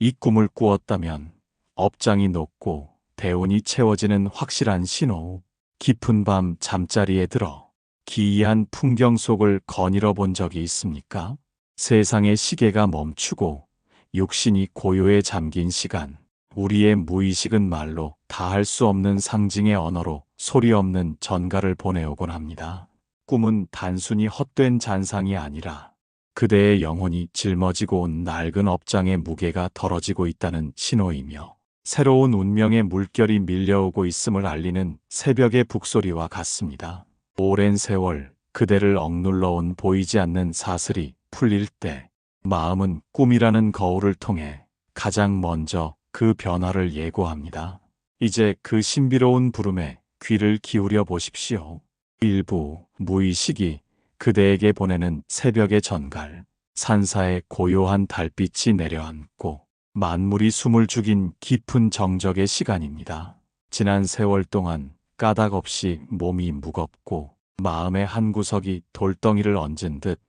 이 꿈을 꾸었다면 업장이 높고 대운이 채워지는 확실한 신호. 깊은 밤 잠자리에 들어 기이한 풍경 속을 거닐어 본 적이 있습니까? 세상의 시계가 멈추고 육신이 고요에 잠긴 시간. 우리의 무의식은 말로 다 할 수 없는 상징의 언어로 소리 없는 전가를 보내오곤 합니다. 꿈은 단순히 헛된 잔상이 아니라 그대의 영혼이 짊어지고 온 낡은 업장의 무게가 덜어지고 있다는 신호이며 새로운 운명의 물결이 밀려오고 있음을 알리는 새벽의 북소리와 같습니다. 오랜 세월 그대를 억눌러 온 보이지 않는 사슬이 풀릴 때 마음은 꿈이라는 거울을 통해 가장 먼저 그 변화를 예고합니다. 이제 그 신비로운 부름에 귀를 기울여 보십시오. 일부 무의식이 그대에게 보내는 새벽의 전갈, 산사의 고요한 달빛이 내려앉고 만물이 숨을 죽인 깊은 정적의 시간입니다. 지난 세월 동안 까닭 없이 몸이 무겁고 마음의 한 구석이 돌덩이를 얹은 듯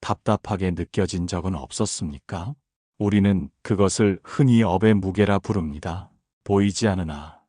답답하게 느껴진 적은 없었습니까? 우리는 그것을 흔히 업의 무게라 부릅니다. 보이지 않으나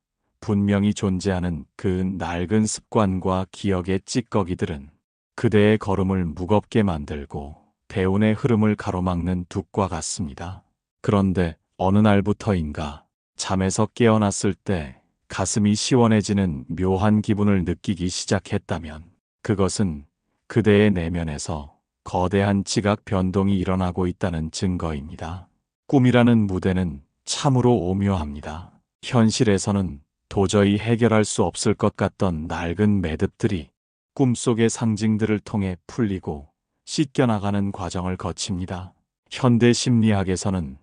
분명히 존재하는 그 낡은 습관과 기억의 찌꺼기들은 그대의 걸음을 무겁게 만들고 대운의 흐름을 가로막는 둑과 같습니다. 그런데 어느 날부터인가 잠에서 깨어났을 때 가슴이 시원해지는 묘한 기분을 느끼기 시작했다면 그것은 그대의 내면에서 거대한 지각 변동이 일어나고 있다는 증거입니다. 꿈이라는 무대는 참으로 오묘합니다. 현실에서는 도저히 해결할 수 없을 것 같던 낡은 매듭들이 꿈속의 상징들을 통해 풀리고 씻겨나가는 과정을 거칩니다. 현대 심리학에서는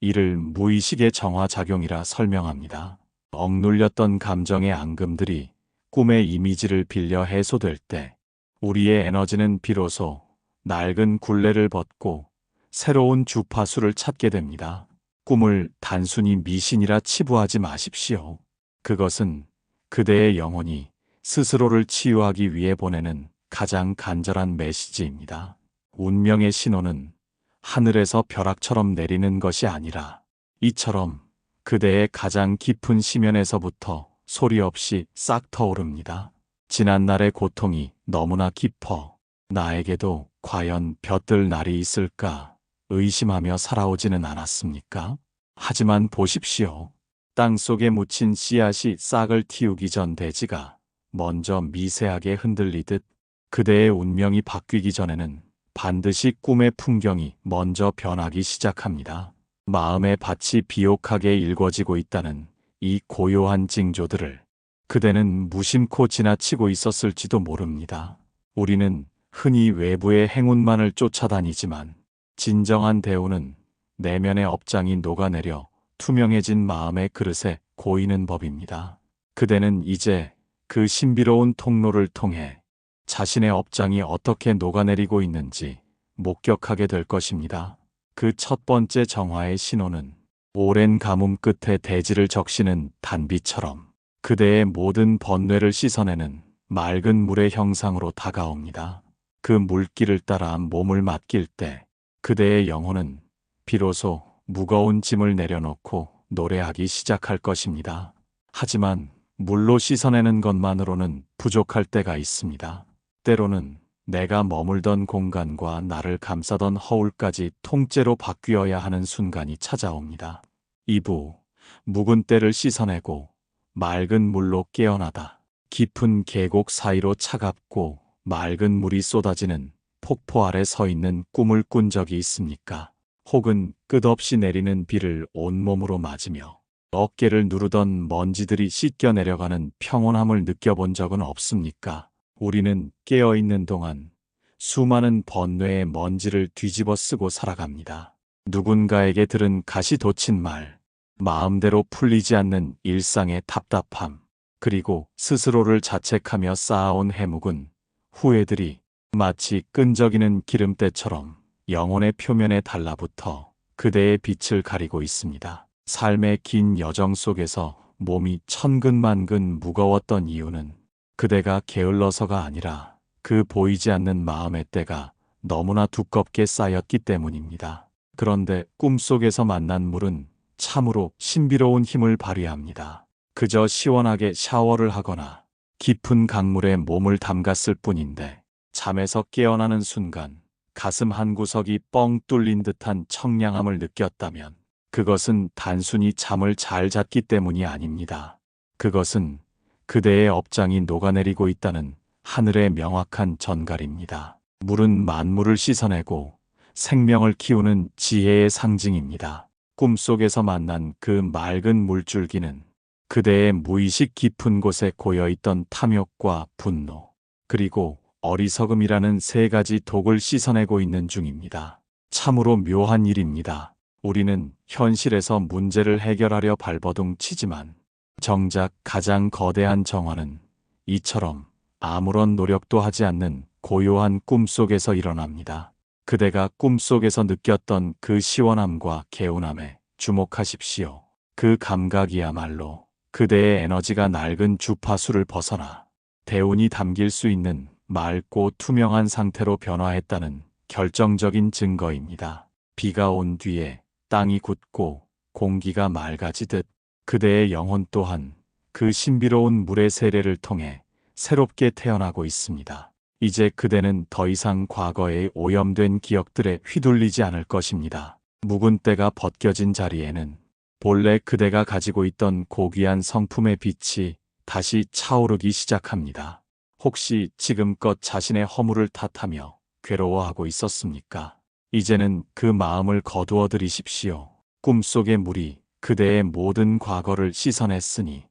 이를 무의식의 정화작용이라 설명합니다. 억눌렸던 감정의 앙금들이 꿈의 이미지를 빌려 해소될 때 우리의 에너지는 비로소 낡은 굴레를 벗고 새로운 주파수를 찾게 됩니다. 꿈을 단순히 미신이라 치부하지 마십시오. 그것은 그대의 영혼이 스스로를 치유하기 위해 보내는 가장 간절한 메시지입니다. 운명의 신호는 하늘에서 벼락처럼 내리는 것이 아니라 이처럼 그대의 가장 깊은 심연에서부터 소리 없이 싹 터오릅니다. 지난 날의 고통이 너무나 깊어 나에게도 과연 볕들 날이 있을까 의심하며 살아오지는 않았습니까? 하지만 보십시오. 땅 속에 묻힌 씨앗이 싹을 틔우기 전 대지가 먼저 미세하게 흔들리듯 그대의 운명이 바뀌기 전에는 반드시 꿈의 풍경이 먼저 변하기 시작합니다. 마음의 밭이 비옥하게 일궈지고 있다는 이 고요한 징조들을 그대는 무심코 지나치고 있었을지도 모릅니다. 우리는 흔히 외부의 행운만을 쫓아다니지만 진정한 대우는 내면의 업장이 녹아내려 투명해진 마음의 그릇에 고이는 법입니다. 그대는 이제 그 신비로운 통로를 통해 자신의 업장이 어떻게 녹아내리고 있는지 목격하게 될 것입니다. 그 첫 번째 정화의 신호는 오랜 가뭄 끝에 대지를 적시는 단비처럼 그대의 모든 번뇌를 씻어내는 맑은 물의 형상으로 다가옵니다. 그 물길을 따라 몸을 맡길 때 그대의 영혼은 비로소 무거운 짐을 내려놓고 노래하기 시작할 것입니다. 하지만 물로 씻어내는 것만으로는 부족할 때가 있습니다. 때로는 내가 머물던 공간과 나를 감싸던 허울까지 통째로 바뀌어야 하는 순간이 찾아옵니다. 2부 묵은 때를 씻어내고 맑은 물로 깨어나다. 깊은 계곡 사이로 차갑고 맑은 물이 쏟아지는 폭포 아래 서 있는 꿈을 꾼 적이 있습니까? 혹은 끝없이 내리는 비를 온몸으로 맞으며 어깨를 누르던 먼지들이 씻겨 내려가는 평온함을 느껴본 적은 없습니까? 우리는 깨어 있는 동안 수많은 번뇌의 먼지를 뒤집어 쓰고 살아갑니다. 누군가에게 들은 가시 돋친 말, 마음대로 풀리지 않는 일상의 답답함, 그리고 스스로를 자책하며 쌓아온 해묵은 후회들이 마치 끈적이는 기름때처럼 영혼의 표면에 달라붙어 그대의 빛을 가리고 있습니다. 삶의 긴 여정 속에서 몸이 천근만근 무거웠던 이유는 그대가 게을러서가 아니라 그 보이지 않는 마음의 때가 너무나 두껍게 쌓였기 때문입니다. 그런데 꿈속에서 만난 물은 참으로 신비로운 힘을 발휘합니다. 그저 시원하게 샤워를 하거나 깊은 강물에 몸을 담갔을 뿐인데 잠에서 깨어나는 순간 가슴 한 구석이 뻥 뚫린 듯한 청량함을 느꼈다면 그것은 단순히 잠을 잘 잤기 때문이 아닙니다. 그것은 그대의 업장이 녹아내리고 있다는 하늘의 명확한 전갈입니다. 물은 만물을 씻어내고 생명을 키우는 지혜의 상징입니다. 꿈속에서 만난 그 맑은 물줄기는 그대의 무의식 깊은 곳에 고여있던 탐욕과 분노, 그리고 어리석음이라는 세 가지 독을 씻어내고 있는 중입니다. 참으로 묘한 일입니다. 우리는 현실에서 문제를 해결하려 발버둥 치지만 정작 가장 거대한 정화는 이처럼 아무런 노력도 하지 않는 고요한 꿈속에서 일어납니다. 그대가 꿈속에서 느꼈던 그 시원함과 개운함에 주목하십시오. 그 감각이야말로 그대의 에너지가 낡은 주파수를 벗어나 대운이 담길 수 있는 맑고 투명한 상태로 변화했다는 결정적인 증거입니다. 비가 온 뒤에 땅이 굳고 공기가 맑아지듯 그대의 영혼 또한 그 신비로운 물의 세례를 통해 새롭게 태어나고 있습니다. 이제 그대는 더 이상 과거의 오염된 기억들에 휘둘리지 않을 것입니다. 묵은 때가 벗겨진 자리에는 본래 그대가 가지고 있던 고귀한 성품의 빛이 다시 차오르기 시작합니다. 혹시 지금껏 자신의 허물을 탓하며 괴로워하고 있었습니까? 이제는 그 마음을 거두어 들이십시오. 꿈속의 물이 그대의 모든 과거를 씻어냈으니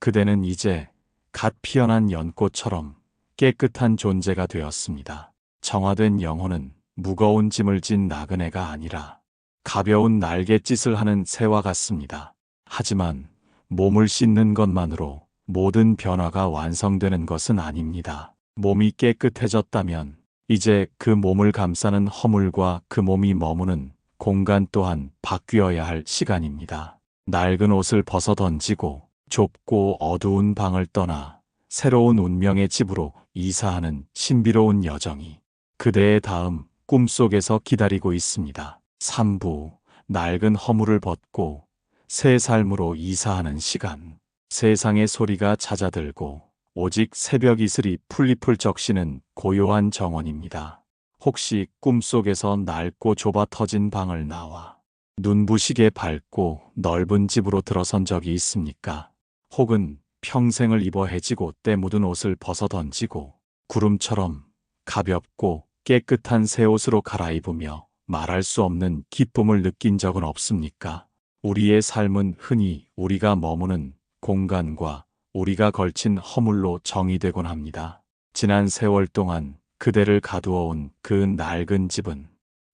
그대는 이제 갓 피어난 연꽃처럼 깨끗한 존재가 되었습니다. 정화된 영혼은 무거운 짐을 진 나그네가 아니라 가벼운 날갯짓을 하는 새와 같습니다. 하지만 몸을 씻는 것만으로 모든 변화가 완성되는 것은 아닙니다. 몸이 깨끗해졌다면 이제 그 몸을 감싸는 허물과 그 몸이 머무는 공간 또한 바뀌어야 할 시간입니다. 낡은 옷을 벗어 던지고 좁고 어두운 방을 떠나 새로운 운명의 집으로 이사하는 신비로운 여정이 그대의 다음 꿈속에서 기다리고 있습니다. 3부 낡은 허물을 벗고 새 삶으로 이사하는 시간. 세상의 소리가 잦아들고 오직 새벽 이슬이 풀잎을 적시는 고요한 정원입니다. 혹시 꿈속에서 낡고 좁아 터진 방을 나와 눈부시게 밝고 넓은 집으로 들어선 적이 있습니까? 혹은 평생을 입어 해지고 때 묻은 옷을 벗어 던지고 구름처럼 가볍고 깨끗한 새 옷으로 갈아입으며 말할 수 없는 기쁨을 느낀 적은 없습니까? 우리의 삶은 흔히 우리가 머무는 공간과 우리가 걸친 허물로 정의되곤 합니다. 지난 세월 동안 그대를 가두어 온 그 낡은 집은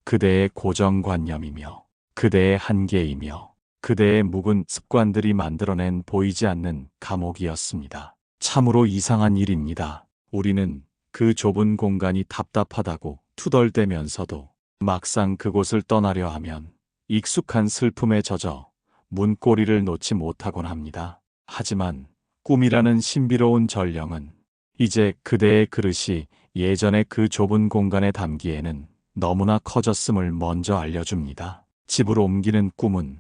그대의 고정관념이며 그대의 한계이며 그대의 묵은 습관들이 만들어낸 보이지 않는 감옥이었습니다. 참으로 이상한 일입니다. 우리는 그 좁은 공간이 답답하다고 투덜대면서도 막상 그곳을 떠나려 하면 익숙한 슬픔에 젖어 문고리를 놓지 못하곤 합니다. 하지만 꿈이라는 신비로운 전령은 이제 그대의 그릇이 예전의 그 좁은 공간에 담기에는 너무나 커졌음을 먼저 알려줍니다. 집으로 옮기는 꿈은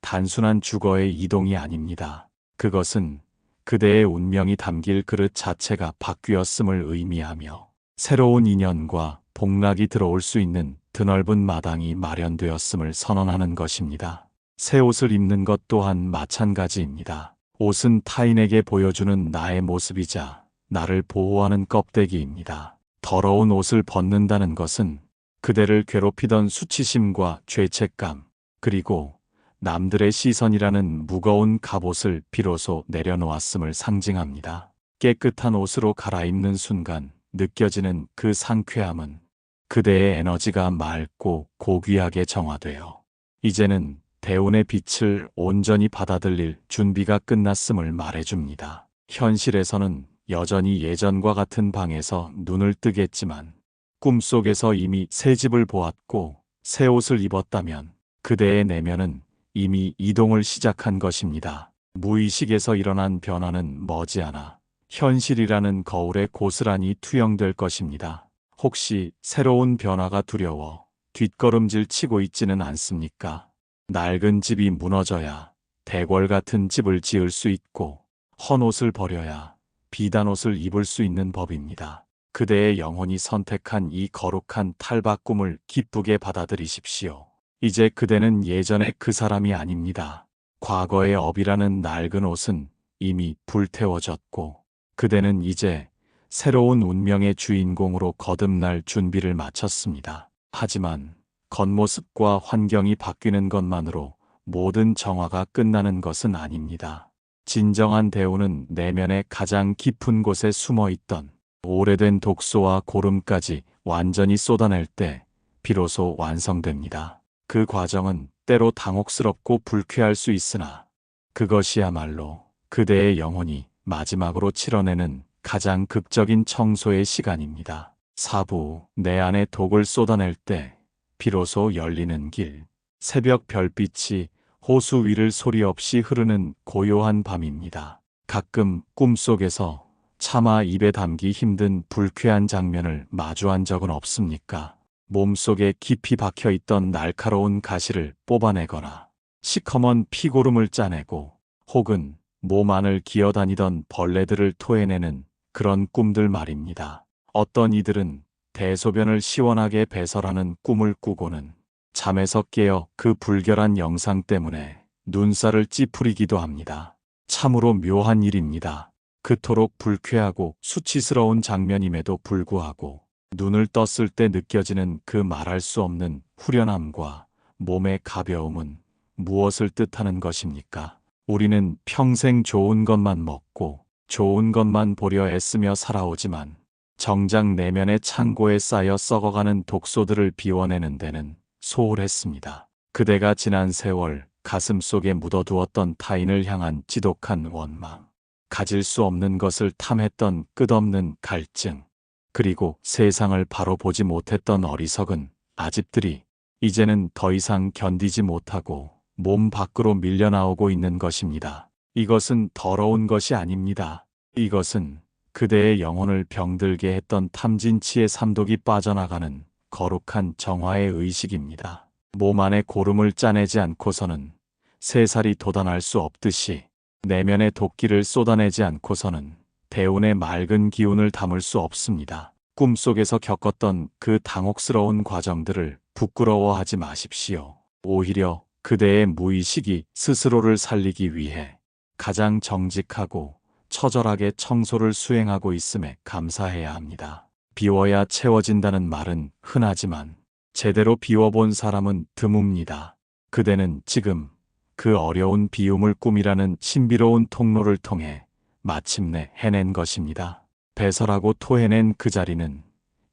단순한 주거의 이동이 아닙니다. 그것은 그대의 운명이 담길 그릇 자체가 바뀌었음을 의미하며 새로운 인연과 복락이 들어올 수 있는 드넓은 마당이 마련되었음을 선언하는 것입니다. 새 옷을 입는 것 또한 마찬가지입니다. 옷은 타인에게 보여주는 나의 모습이자 나를 보호하는 껍데기입니다. 더러운 옷을 벗는다는 것은 그대를 괴롭히던 수치심과 죄책감, 그리고 남들의 시선이라는 무거운 갑옷을 비로소 내려놓았음을 상징합니다. 깨끗한 옷으로 갈아입는 순간 느껴지는 그 상쾌함은 그대의 에너지가 맑고 고귀하게 정화되어 이제는 대운의 빛을 온전히 받아들일 준비가 끝났음을 말해줍니다. 현실에서는 여전히 예전과 같은 방에서 눈을 뜨겠지만 꿈속에서 이미 새 집을 보았고 새 옷을 입었다면 그대의 내면은 이미 이동을 시작한 것입니다. 무의식에서 일어난 변화는 머지않아 현실이라는 거울에 고스란히 투영될 것입니다. 혹시 새로운 변화가 두려워 뒷걸음질 치고 있지는 않습니까? 낡은 집이 무너져야 대궐 같은 집을 지을 수 있고 헌 옷을 버려야 비단 옷을 입을 수 있는 법입니다. 그대의 영혼이 선택한 이 거룩한 탈박 꿈을 기쁘게 받아들이십시오. 이제 그대는 예전의 그 사람이 아닙니다. 과거의 업이라는 낡은 옷은 이미 불태워졌고 그대는 이제 새로운 운명의 주인공으로 거듭날 준비를 마쳤습니다. 하지만 겉모습과 환경이 바뀌는 것만으로 모든 정화가 끝나는 것은 아닙니다. 진정한 대우는 내면의 가장 깊은 곳에 숨어 있던 오래된 독소와 고름까지 완전히 쏟아낼 때 비로소 완성됩니다. 그 과정은 때로 당혹스럽고 불쾌할 수 있으나 그것이야말로 그대의 영혼이 마지막으로 치러내는 가장 극적인 청소의 시간입니다. 사부, 내 안에 독을 쏟아낼 때 비로소 열리는 길. 새벽 별빛이 호수 위를 소리 없이 흐르는 고요한 밤입니다. 가끔 꿈속에서 차마 입에 담기 힘든 불쾌한 장면을 마주한 적은 없습니까? 몸속에 깊이 박혀 있던 날카로운 가시를 뽑아내거나 시커먼 피고름을 짜내고 혹은 몸 안을 기어다니던 벌레들을 토해내는 그런 꿈들 말입니다. 어떤 이들은 대소변을 시원하게 배설하는 꿈을 꾸고는 잠에서 깨어 그 불결한 영상 때문에 눈살을 찌푸리기도 합니다. 참으로 묘한 일입니다. 그토록 불쾌하고 수치스러운 장면임에도 불구하고 눈을 떴을 때 느껴지는 그 말할 수 없는 후련함과 몸의 가벼움은 무엇을 뜻하는 것입니까? 우리는 평생 좋은 것만 먹고 좋은 것만 보려 애쓰며 살아오지만 정작 내면의 창고에 쌓여 썩어가는 독소들을 비워내는 데는 소홀했습니다. 그대가 지난 세월 가슴 속에 묻어두었던 타인을 향한 지독한 원망, 가질 수 없는 것을 탐했던 끝없는 갈증, 그리고 세상을 바로 보지 못했던 어리석은 아집들이 이제는 더 이상 견디지 못하고 몸 밖으로 밀려나오고 있는 것입니다. 이것은 더러운 것이 아닙니다. 이것은 그대의 영혼을 병들게 했던 탐진치의 삼독이 빠져나가는 거룩한 정화의 의식입니다. 몸 안에 고름을 짜내지 않고서는 새살이 돋아날 수 없듯이 내면의 도끼를 쏟아내지 않고서는 대운의 맑은 기운을 담을 수 없습니다. 꿈속에서 겪었던 그 당혹스러운 과정들을 부끄러워하지 마십시오. 오히려 그대의 무의식이 스스로를 살리기 위해 가장 정직하고 처절하게 청소를 수행하고 있음에 감사해야 합니다. 비워야 채워진다는 말은 흔하지만 제대로 비워본 사람은 드뭅니다. 그대는 지금 그 어려운 비움을 꿈이라는 신비로운 통로를 통해 마침내 해낸 것입니다. 배설하고 토해낸 그 자리는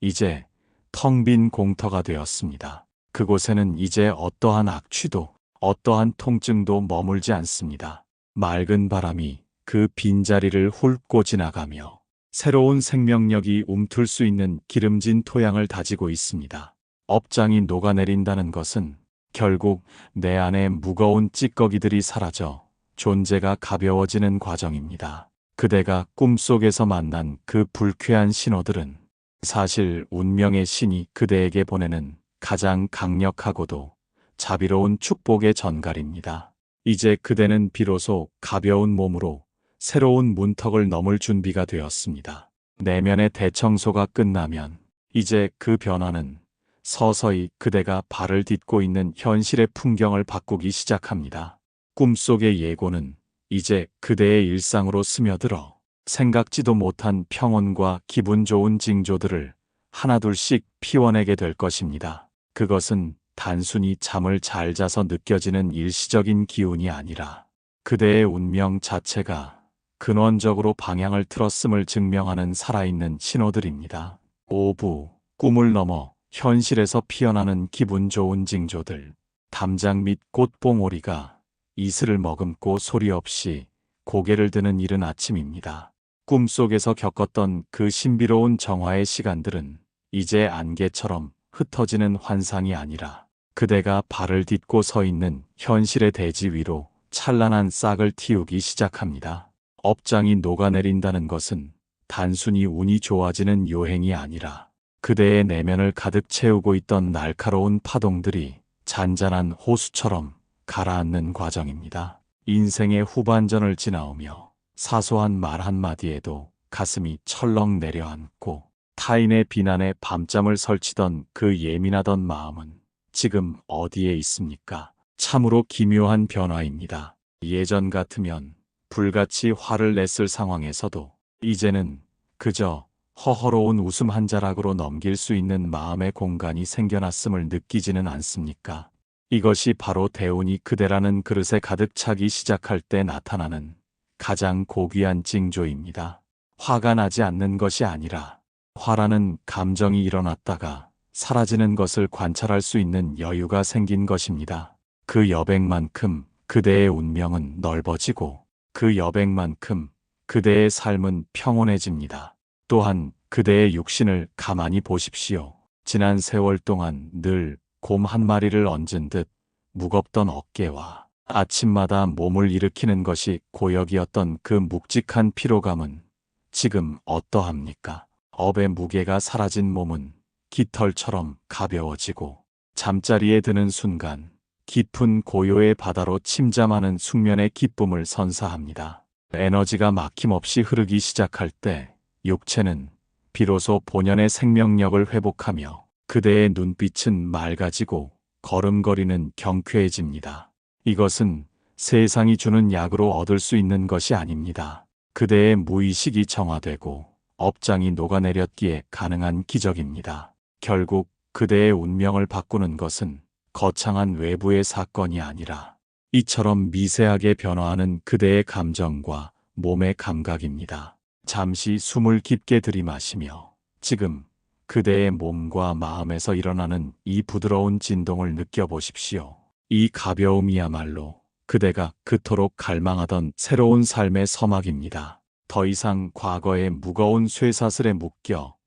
이제 텅 빈 공터가 되었습니다. 그곳에는 이제 어떠한 악취도 어떠한 통증도 머물지 않습니다. 맑은 바람이 그 빈자리를 훑고 지나가며 새로운 생명력이 움틀 수 있는 기름진 토양을 다지고 있습니다. 업장이 녹아내린다는 것은 결국 내 안에 무거운 찌꺼기들이 사라져 존재가 가벼워지는 과정입니다. 그대가 꿈속에서 만난 그 불쾌한 신호들은 사실 운명의 신이 그대에게 보내는 가장 강력하고도 자비로운 축복의 전갈입니다. 이제 그대는 비로소 가벼운 몸으로 새로운 문턱을 넘을 준비가 되었습니다. 내면의 대청소가 끝나면 이제 그 변화는 서서히 그대가 발을 딛고 있는 현실의 풍경을 바꾸기 시작합니다. 꿈속의 예고는 이제 그대의 일상으로 스며들어 생각지도 못한 평온과 기분 좋은 징조들을 하나둘씩 피워내게 될 것입니다. 그것은 단순히 잠을 잘 자서 느껴지는 일시적인 기운이 아니라 그대의 운명 자체가 근원적으로 방향을 틀었음을 증명하는 살아있는 신호들입니다. 오부, 꿈을 넘어 현실에서 피어나는 기분 좋은 징조들, 담장 및 꽃봉오리가 이슬을 머금고 소리 없이 고개를 드는 이른 아침입니다. 꿈속에서 겪었던 그 신비로운 정화의 시간들은 이제 안개처럼 흩어지는 환상이 아니라 그대가 발을 딛고 서 있는 현실의 대지 위로 찬란한 싹을 틔우기 시작합니다. 업장이 녹아내린다는 것은 단순히 운이 좋아지는 요행이 아니라 그대의 내면을 가득 채우고 있던 날카로운 파동들이 잔잔한 호수처럼 가라앉는 과정입니다. 인생의 후반전을 지나오며 사소한 말 한마디에도 가슴이 철렁 내려앉고 타인의 비난에 밤잠을 설치던 그 예민하던 마음은 지금 어디에 있습니까? 참으로 기묘한 변화입니다. 예전 같으면 불같이 화를 냈을 상황에서도 이제는 그저 허허로운 웃음 한 자락으로 넘길 수 있는 마음의 공간이 생겨났음을 느끼지는 않습니까? 이것이 바로 대운이 그대라는 그릇에 가득 차기 시작할 때 나타나는 가장 고귀한 징조입니다. 화가 나지 않는 것이 아니라 화라는 감정이 일어났다가 사라지는 것을 관찰할 수 있는 여유가 생긴 것입니다. 그 여백만큼 그대의 운명은 넓어지고 그 여백만큼 그대의 삶은 평온해집니다. 또한 그대의 육신을 가만히 보십시오. 지난 세월 동안 늘 곰 한 마리를 얹은 듯 무겁던 어깨와 아침마다 몸을 일으키는 것이 고역이었던 그 묵직한 피로감은 지금 어떠합니까? 업의 무게가 사라진 몸은 깃털처럼 가벼워지고 잠자리에 드는 순간 깊은 고요의 바다로 침잠하는 숙면의 기쁨을 선사합니다. 에너지가 막힘없이 흐르기 시작할 때 육체는 비로소 본연의 생명력을 회복하며 그대의 눈빛은 맑아지고 걸음걸이는 경쾌해집니다. 이것은 세상이 주는 약으로 얻을 수 있는 것이 아닙니다. 그대의 무의식이 정화되고 업장이 녹아내렸기에 가능한 기적입니다. 결국 그대의 운명을 바꾸는 것은 거창한 외부의 사건이 아니라 이처럼 미세하게 변화하는 그대의 감정과 몸의 감각입니다. 잠시 숨을 깊게 들이마시며 지금 그대의 몸과 마음에서 일어나는 이 부드러운 진동을 느껴보십시오. 이 가벼움이야말로 그대가 그토록 갈망하던 새로운 삶의 서막입니다. 더 이상 과거의 무거운 쇠사슬에 묶여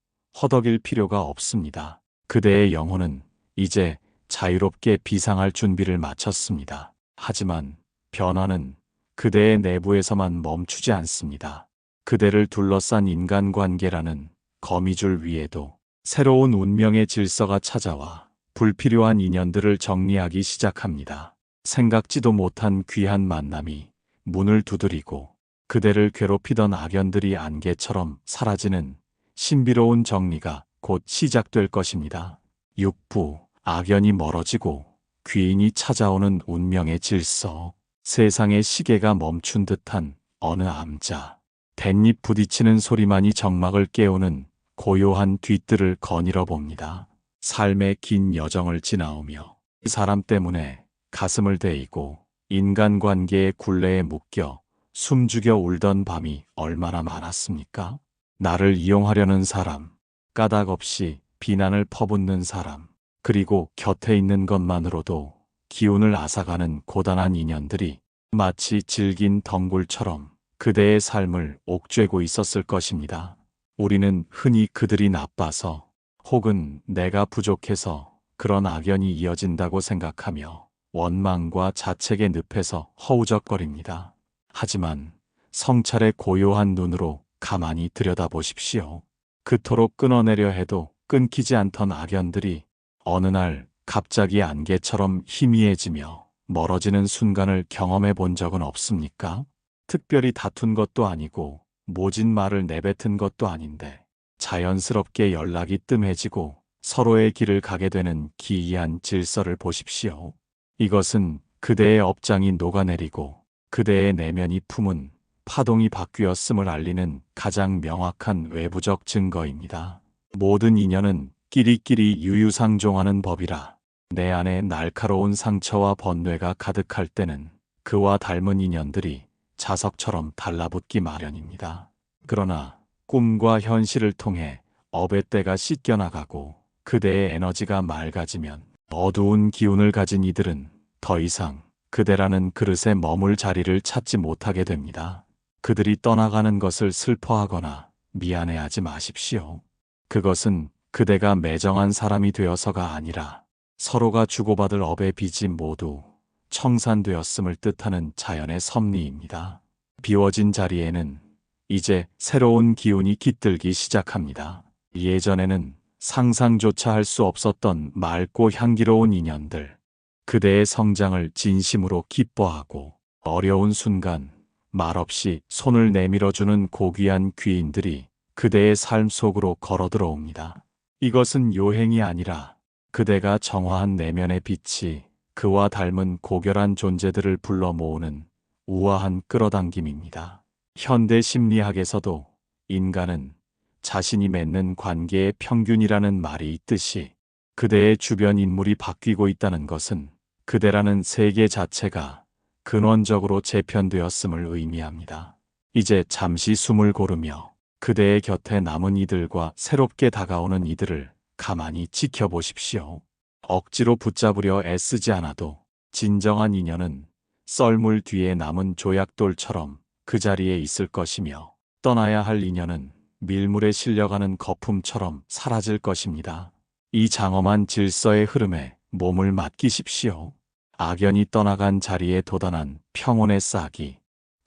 허덕일 필요가 없습니다. 그대의 영혼은 이제 자유롭게 비상할 준비를 마쳤습니다. 하지만 변화는 그대의 내부에서만 멈추지 않습니다. 그대를 둘러싼 인간관계라는 거미줄 위에도 새로운 운명의 질서가 찾아와 불필요한 인연들을 정리하기 시작합니다. 생각지도 못한 귀한 만남이 문을 두드리고 그대를 괴롭히던 악연들이 안개처럼 사라지는 신비로운 정리가 곧 시작될 것입니다. 육부, 악연이 멀어지고 귀인이 찾아오는 운명의 질서, 세상의 시계가 멈춘 듯한 어느 암자, 댄잎 부딪히는 소리만이 정막을 깨우는 고요한 뒤뜰을 거닐어 봅니다. 삶의 긴 여정을 지나오며 그 사람 때문에 가슴을 대이고 인간관계의 굴레에 묶여 숨죽여 울던 밤이 얼마나 많았습니까? 나를 이용하려는 사람, 까닭 없이 비난을 퍼붓는 사람, 그리고 곁에 있는 것만으로도 기운을 앗아가는 고단한 인연들이 마치 질긴 덩굴처럼 그대의 삶을 옥죄고 있었을 것입니다. 우리는 흔히 그들이 나빠서 혹은 내가 부족해서 그런 악연이 이어진다고 생각하며 원망과 자책의 늪에서 허우적거립니다. 하지만 성찰의 고요한 눈으로 가만히 들여다보십시오. 그토록 끊어내려 해도 끊기지 않던 악연들이 어느 날 갑자기 안개처럼 희미해지며 멀어지는 순간을 경험해 본 적은 없습니까? 특별히 다툰 것도 아니고 모진 말을 내뱉은 것도 아닌데 자연스럽게 연락이 뜸해지고 서로의 길을 가게 되는 기이한 질서를 보십시오. 이것은 그대의 업장이 녹아내리고 그대의 내면이 품은 파동이 바뀌었음을 알리는 가장 명확한 외부적 증거입니다. 모든 인연은 끼리끼리 유유상종하는 법이라 내 안에 날카로운 상처와 번뇌가 가득할 때는 그와 닮은 인연들이 자석처럼 달라붙기 마련입니다. 그러나 꿈과 현실을 통해 업의 때가 씻겨나가고 그대의 에너지가 맑아지면 어두운 기운을 가진 이들은 더 이상 그대라는 그릇에 머물 자리를 찾지 못하게 됩니다. 그들이 떠나가는 것을 슬퍼하거나 미안해하지 마십시오. 그것은 그대가 매정한 사람이 되어서가 아니라 서로가 주고받을 업의 빚이 모두 청산되었음을 뜻하는 자연의 섭리입니다. 비워진 자리에는 이제 새로운 기운이 깃들기 시작합니다. 예전에는 상상조차 할 수 없었던 맑고 향기로운 인연들, 그대의 성장을 진심으로 기뻐하고 어려운 순간 말없이 손을 내밀어주는 고귀한 귀인들이 그대의 삶 속으로 걸어 들어옵니다. 이것은 요행이 아니라 그대가 정화한 내면의 빛이 그와 닮은 고결한 존재들을 불러 모으는 우아한 끌어당김입니다. 현대 심리학에서도 인간은 자신이 맺는 관계의 평균이라는 말이 있듯이 그대의 주변 인물이 바뀌고 있다는 것은 그대라는 세계 자체가 근원적으로 재편되었음을 의미합니다. 이제 잠시 숨을 고르며 그대의 곁에 남은 이들과 새롭게 다가오는 이들을 가만히 지켜보십시오. 억지로 붙잡으려 애쓰지 않아도 진정한 인연은 썰물 뒤에 남은 조약돌처럼 그 자리에 있을 것이며 떠나야 할 인연은 밀물에 실려가는 거품처럼 사라질 것입니다. 이 장엄한 질서의 흐름에 몸을 맡기십시오. 악연이 떠나간 자리에 도단한 평온의 싹이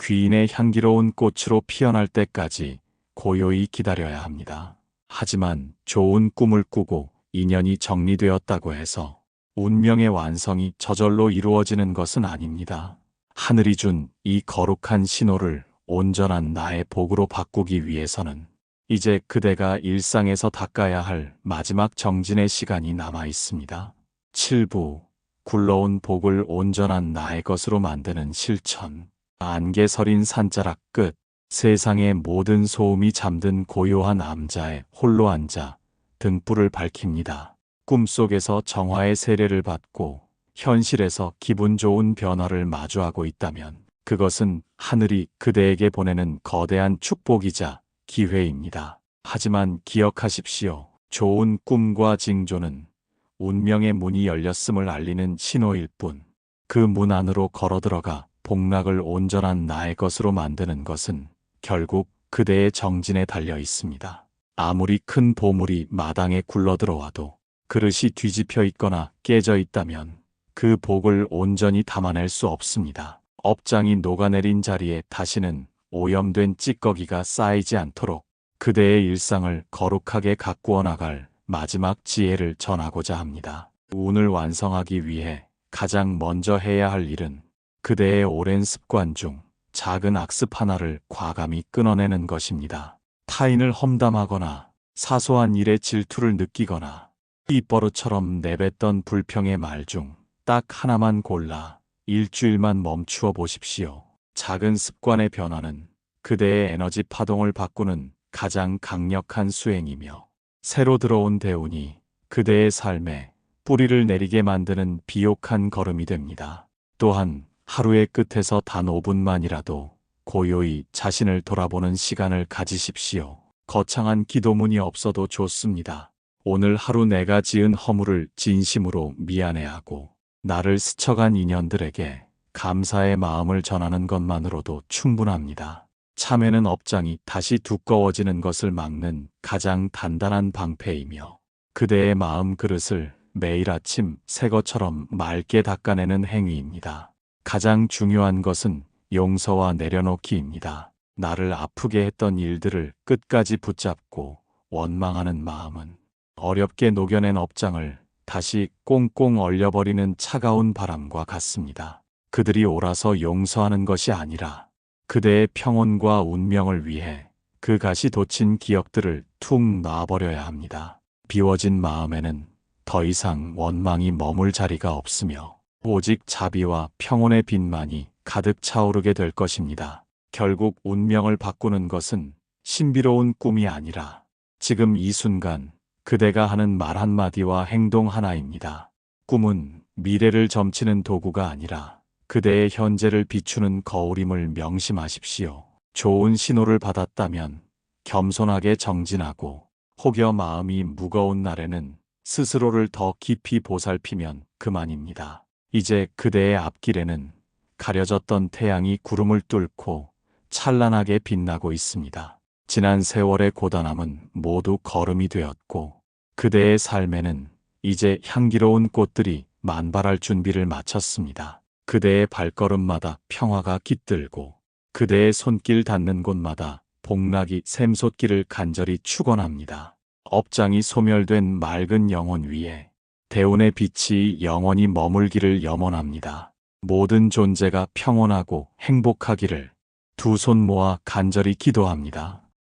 귀인의 향기로운 꽃으로 피어날 때까지 고요히 기다려야 합니다. 하지만 좋은 꿈을 꾸고 인연이 정리되었다고 해서 운명의 완성이 저절로 이루어지는 것은 아닙니다. 하늘이 준 이 거룩한 신호를 온전한 나의 복으로 바꾸기 위해서는 이제 그대가 일상에서 닦아야 할 마지막 정진의 시간이 남아 있습니다. 7부 굴러온 복을 온전한 나의 것으로 만드는 실천 안개 서린 산자락 끝 세상의 모든 소음이 잠든 고요한 암자에 홀로 앉아 등불을 밝힙니다. 꿈속에서 정화의 세례를 받고 현실에서 기분 좋은 변화를 마주하고 있다면 그것은 하늘이 그대에게 보내는 거대한 축복이자 기회입니다. 하지만 기억하십시오. 좋은 꿈과 징조는 운명의 문이 열렸음을 알리는 신호일 뿐. 그 문 안으로 걸어 들어가 복락을 온전한 나의 것으로 만드는 것은 결국 그대의 정진에 달려 있습니다. 아무리 큰 보물이 마당에 굴러 들어와도 그릇이 뒤집혀 있거나 깨져 있다면 그 복을 온전히 담아낼 수 없습니다. 업장이 녹아내린 자리에 다시는 오염된 찌꺼기가 쌓이지 않도록 그대의 일상을 거룩하게 가꾸어 나갈 마지막 지혜를 전하고자 합니다. 운을 완성하기 위해 가장 먼저 해야 할 일은 그대의 오랜 습관 중 작은 악습 하나를 과감히 끊어내는 것입니다. 타인을 험담하거나 사소한 일에 질투를 느끼거나 입버릇처럼 내뱉던 불평의 말 중 딱 하나만 골라 일주일만 멈추어 보십시오. 작은 습관의 변화는 그대의 에너지 파동을 바꾸는 가장 강력한 수행이며 새로 들어온 대운이 그대의 삶에 뿌리를 내리게 만드는 비옥한 걸음이 됩니다. 또한 하루의 끝에서 단 5분만이라도 고요히 자신을 돌아보는 시간을 가지십시오. 거창한 기도문이 없어도 좋습니다. 오늘 하루 내가 지은 허물을 진심으로 미안해하고 나를 스쳐간 인연들에게 감사의 마음을 전하는 것만으로도 충분합니다. 참회는 업장이 다시 두꺼워지는 것을 막는 가장 단단한 방패이며 그대의 마음 그릇을 매일 아침 새 것처럼 맑게 닦아내는 행위입니다. 가장 중요한 것은 용서와 내려놓기입니다. 나를 아프게 했던 일들을 끝까지 붙잡고 원망하는 마음은 어렵게 녹여낸 업장을 다시 꽁꽁 얼려버리는 차가운 바람과 같습니다. 그들이 옳아서 용서하는 것이 아니라 그대의 평온과 운명을 위해 그 가시 돋친 기억들을 툭 놔버려야 합니다. 비워진 마음에는 더 이상 원망이 머물 자리가 없으며 오직 자비와 평온의 빛만이 가득 차오르게 될 것입니다. 결국 운명을 바꾸는 것은 신비로운 꿈이 아니라 지금 이 순간 그대가 하는 말 한마디와 행동 하나입니다. 꿈은 미래를 점치는 도구가 아니라 그대의 현재를 비추는 거울임을 명심하십시오. 좋은 신호를 받았다면 겸손하게 정진하고 혹여 마음이 무거운 날에는 스스로를 더 깊이 보살피면 그만입니다. 이제 그대의 앞길에는 가려졌던 태양이 구름을 뚫고 찬란하게 빛나고 있습니다. 지난 세월의 고단함은 모두 걸음이 되었고 그대의 삶에는 이제 향기로운 꽃들이 만발할 준비를 마쳤습니다. 그대의 발걸음마다 평화가 깃들고 그대의 손길 닿는 곳마다 복락이 샘솟기를 간절히 축원합니다. 업장이 소멸된 맑은 영혼 위에 대운의 빛이 영원히 머물기를 염원합니다. 모든 존재가 평온하고 행복하기를 두 손 모아 간절히 기도합니다.